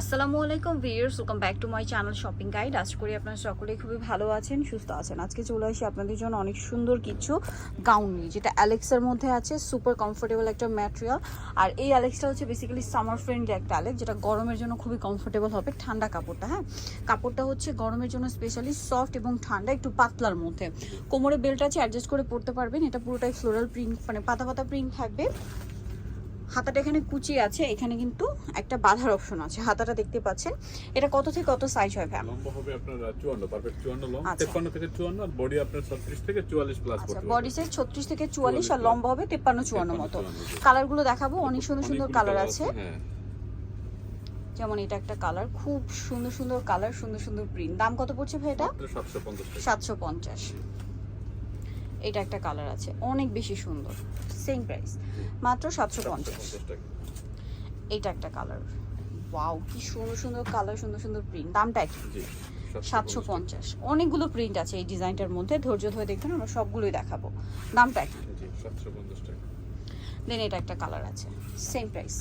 আসসালামু আলাইকুম viewers welcome back to my channel shopping guide আশা করি আপনারা সকলেই খুবই ভালো আছেন, সুস্থ আছেন। আজকে চলে আসি আপনাদের জন্য অনেক সুন্দর কিছু গাউন নিয়ে, যেটা অ্যালেক্সের মধ্যে আছে সুপার কমফোর্টেবল একটা ম্যাটেরিয়াল আর এই অ্যালেক্সটা হচ্ছে বেসিক্যালি সামার ফ্রেন্ডলি একটা অ্যালেক্স যেটা গরমের জন্য খুবই কমফোর্টেবল হবে, ঠান্ডা কাপড়টা হ্যাঁ? কাপড়টা হচ্ছে গরমের জন্য স্পেশালি সফট এবং ঠান্ডা, একটু পাতলার মধ্যে। কোমরে বেল্ট আছে অ্যাডজাস্ট করে পড়তে পারবেন, এটা পুরোটাই ফ্লোরাল প্রিন্ট মানে পাতা পাতা প্রিন্ট থাকবে। হাতাটা এখানে কুচি আছে এখানে কিন্তু একটা বাঁধার অপশন আছে। হাতাটা দেখতে পাচ্ছেন। এটা কত থেকে কত সাইজ হয় ভ্যাম লম্বা হবে আপনার চুয়ান্ন পারফেক্ট চুয়ান্ন লং আচ্ছা। তেপ্পান্ন থেকে চুয়ান্ন আর বডি আপনার ছত্রিশ থেকে চুয়াল্লিশ প্লাস আচ্ছা বডি সাইজ ছত্রিশ থেকে চুয়াল্লিশ আর লম্বা হবে তেপ্পান্ন চুয়ান্ন মতো। 53, 54 কালারগুলো দেখাবো অনেক সুন্দর সুন্দর কালার আছে। হ্যাঁ। যেমন এটা একটা কালার খুব সুন্দর সুন্দর কালার সুন্দর সুন্দর প্রিন্ট দাম কত পড়ছে ভাই এটা? সাতশো পঞ্চাশ। এটা একটা কালার আছে অনেক বেশি সুন্দর সেম প্রাইস মাত্র সাতশো পঞ্চাশ। এটা একটা কালার ওয়াও কি সুন্দর সুন্দর কালার সুন্দর সুন্দর প্রিন্ট দামটা কি সাতশো পঞ্চাশ। অনেকগুলো প্রিন্ট আছে এই ডিজাইনটার মধ্যে ধৈর্য ধরে দেখবেন আমরা সবগুলোই দেখাবো। দামটা কি দেন এটা একটা কালার আছে সেম প্রাইস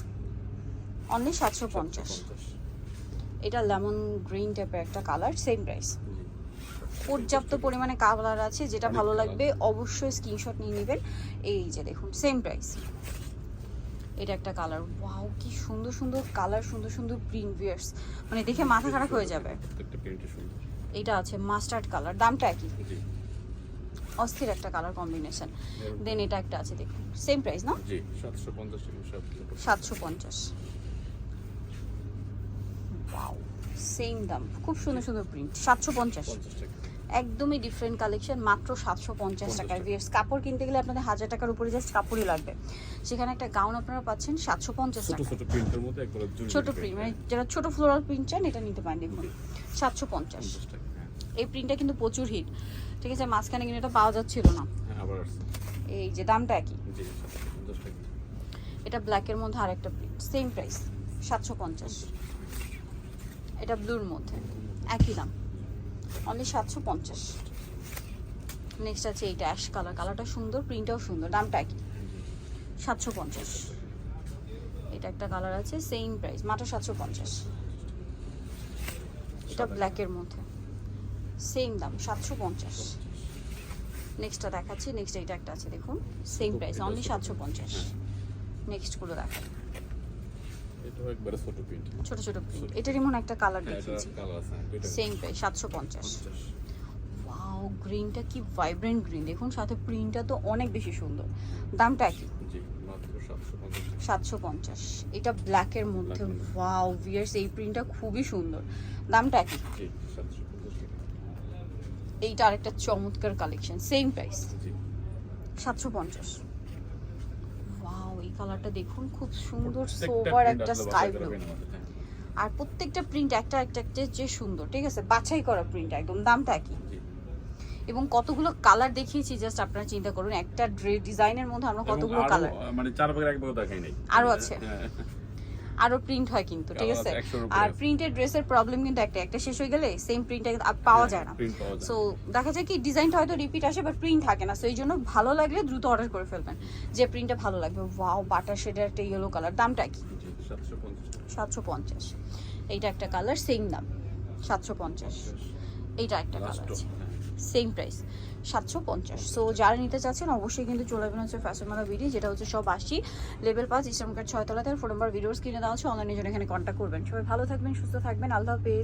অনলি সাতশো পঞ্চাশ। এটা লেমন গ্রিন টাইপের একটা কালার সেম প্রাইস পর্যাপ্ত পরিমাণে কালার আছে যেটা ভালো লাগবে অবশ্যই স্ক্রিনশট নিয়ে নেবেন। এই যে দেখুন সেম প্রাইস এটা একটা কালার ওয়াও কি সুন্দর সুন্দর কালার সুন্দর সুন্দর প্রিন্ট ভিয়ার্স মানে দেখে মাথা খারাপ হয়ে যাবে। এটা আছে মাস্টার্ড কালার দামটা একই। অস্থির একটা কালার কম্বিনেশন দেন এটা একটা আছে দেখুন সেম প্রাইস না জি সাতশো পঞ্চাশ সেম দাম। খুব সুন্দর সুন্দর প্রিন্ট সাতশো পঞ্চাশ। একদমই ডিফারেন্ট কালেকশন মাত্র সাতশো পঞ্চাশ টাকার ভিয়ার্স কাপড় কিনতে গেলে আপনাদের হাজার টাকার উপরে জাস্ট কাপড়ই লাগবে। সেখানে একটা গাউন আপনারা পাচ্ছেন সাতশো পঞ্চাশ টাকা ছোট প্রিন্ট মানে যারা ছোট ফ্লোরাল প্রিন্ট চান এটা নিতে পারেন দেখুন। সাতশো পঞ্চাশ। হ্যাঁ। এই প্রিন্টটা কিন্তু প্রচুর হিট ঠিক আছে মাঝখানে কিন্তু এটা পাওয়া যাচ্ছিল না। হ্যাঁ এই যে দামটা একই। এটা ব্ল্যাকের মধ্যে আরেকটা প্রিন্ট সেম প্রাইস সাতশো পঞ্চাশ। এটা ব্লুর মধ্যে। একই দাম। অনলি সাতশো পঞ্চাশ। নেক্সট আছে এইটা অ্যাশ কালার কালারটা সুন্দর প্রিন্টটাও সুন্দর। দামটা একই। সাতশো পঞ্চাশ। এটা একটা কালার আছে সেম প্রাইস মাত্র সাতশো পঞ্চাশ। এটা ব্ল্যাকের মধ্যে। সেম দাম সাতশো পঞ্চাশ। নেক্সটটা দেখাচ্ছি নেক্সট এইটা একটা আছে দেখুন। সেম প্রাইস অনলি সাতশো পঞ্চাশ। নেক্সটগুলো দেখাই এটাও একবারে ছোট প্রিন্ট ছোট ছোট প্রিন্ট এটারই মনে একটা কালার হ্যাঁ দেখিয়েছি। কালার আছে সেম প্রাইস সাতশো পঞ্চাশ। পঞ্চাশ। ওয়াও গ্রিনটা কি ভাইব্রেন্ট গ্রিন দেখুন সাথে প্রিন্টটা তো অনেক বেশি সুন্দর। দামটা কি জি সাতশো পঞ্চাশ। এটা ব্ল্যাকের মধ্যে। ওয়াও ভিয়ার্স এই প্রিন্টটা খুবই সুন্দর। দামটা কি টাকা। এইটা আরেকটা চমৎকার কালেকশন সেম প্রাইস সাতশো পঞ্চাশ। এই কালারটা দেখুন খুব সুন্দর সোবার একটা স্কাই ব্লু হয় হ্যাঁ। আর প্রত্যেকটা প্রিন্ট একটা একটা একটা যে সুন্দর ঠিক আছে? বাছাই করা প্রিন্ট একদম দামটা একই। এবং কতগুলো কালার দেখিয়েছি জাস্ট আপনারা চিন্তা করুন একটা ড্রেস ডিজাইনের মধ্যে আমরা কতগুলো কালার মানে চার ভাগের এক ভাগ দেখাই নাই। আরও আছে। হ্যাঁ, আরও প্রিন্ট হয় কিন্তু ঠিক আছে? আছে, 100 এর উপরে আর। প্রিন্টের ড্রেসের প্রবলেম কিন্তু একটা একটা শেষ হয়ে গেলে সেম প্রিন্টটা পাওয়া যায় না। সো দেখা যায় কি ডিজাইনটা হয়তো রিপিট আসে বাট প্রিন্ট থাকে না। সো এই জন্য ভালো লাগলে দ্রুত অর্ডার করে ফেলবেন যে প্রিন্টটা ভালো লাগবে। ওয়াও বাটার শেডের একটা ইয়েলো কালার দামটা কি? জি, 750 সাতশো পঞ্চাশ। এইটা একটা কালার সেম দাম। সাতশো পঞ্চাশ। এইটা একটা কালার আছে। হ্যাঁ। সেম প্রাইস, সাতশো পঞ্চাশ। সো যারা নিতে চাচ্ছেন, অবশ্যই কিন্তু চলে আসবেন হচ্ছে ফ্যাশন মালা বিডি যেটা হচ্ছে সব আসি লেভেল পাঁচ ইসলাম কার্ড ছয়তলাতে ফোন নাম্বার ভিডিওস কিনে দেওয়া হচ্ছে অনলাইনে জন্য এখানে কন্ট্যাক্ট করবেন। সবাই ভালো থাকবেন, সুস্থ থাকবেন, আল্লাহ হাফেজ।